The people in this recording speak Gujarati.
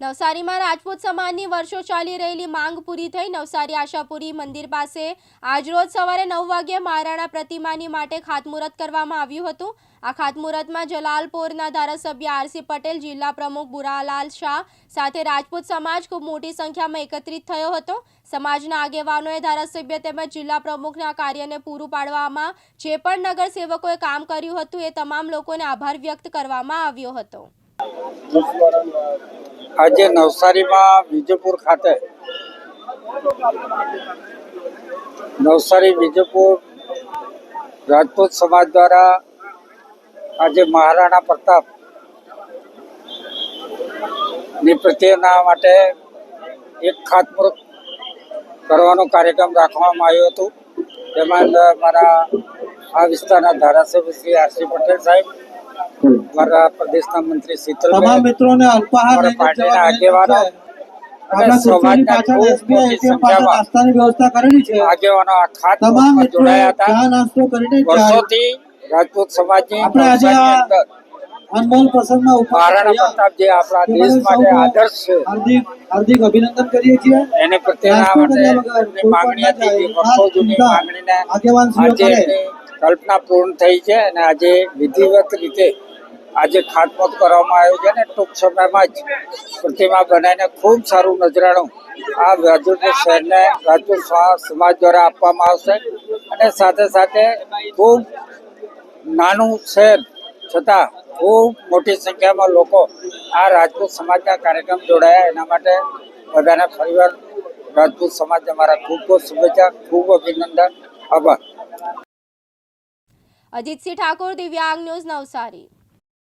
નવસારીમાં રાજપૂત સમાજની વર્ષો ચાલી રહેલી માંગ પૂરી થઈ. નવસારી આશાપુરી મંદિર પાસે આજરોજ સવારે નવ વાગ્યે મહારાણા પ્રતિમાની માટે ખાતમુહૂર્ત કરવામાં આવ્યું હતું. આ ખાતમુહૂર્તમાં જલાલપોરના ધારાસભ્ય આરસી પટેલ, જિલ્લા પ્રમુખ બુરાલાલ શાહ સાથે રાજપૂત સમાજ ખૂબ મોટી સંખ્યામાં એકત્રિત થયો હતો. સમાજના આગેવાનોએ ધારાસભ્ય તેમજ જિલ્લા પ્રમુખના કાર્યને પૂરું પાડવામાં જે પણ નગરસેવકોએ કામ કર્યું હતું એ તમામ લોકોને આભાર વ્યક્ત કરવામાં આવ્યો હતો. આજે નવસારીમાં વિજયપુર ખાતે નવસારી વિજયપુર રાજપૂત સમાજ દ્વારા આજે મહારાણા પ્રતાપની પ્રત્યેના માટે એક ખાતમુહૂર્ત કરવાનો કાર્યક્રમ રાખવામાં આવ્યો હતો. તેમાં મારા આ વિસ્તારના ધારાસભ્ય શ્રી આરસી પટેલ સાહેબ મારા પ્રદેશના મંત્રી શીતલ તમામ મિત્રોને અલ્પાહાર પાર્ટીના આગેવાનો આગેવાનો આ રાજપૂત સમાજની આ અનમોલ પ્રસંગમાં મહારાણા થયા. આપણા દેશ માટે આદર્શ છે. હાર્દિક હાર્દિક અભિનંદન કરીએ છીએ. એને પ્રત્યેના રાજકોટ માટે માંગણી હતી વર્ષો જૂની માંગણીને આગેવાનશ્રીઓ આજે કરે. કલ્પના પૂર્ણ થઈ છે અને આજે વિધિવત રીતે આજે ખાતમુહૂર્ત કરવામાં આવ્યું છે અને ટૂંક સમયમાં જ પ્રતિમા બનાવીને ખૂબ સારું નજરાણું આ રાજપૂત શહેરને રાજપૂત સમાજ દ્વારા આપવામાં આવશે અને સાથે સાથે ખૂબ નાનું શહેર છતાં ખૂબ મોટી સંખ્યામાં લોકો આ રાજપૂત સમાજના કાર્યક્રમ જોડાયા. એના માટે બધાને ફરીવાર રાજપૂત સમાજ અમારા ખૂબ ખૂબ શુભેચ્છા, ખૂબ અભિનંદન, આભાર. અજીતસિંહ ઠાકોર દિવ્યાંગ ન્યૂઝ નવસારી.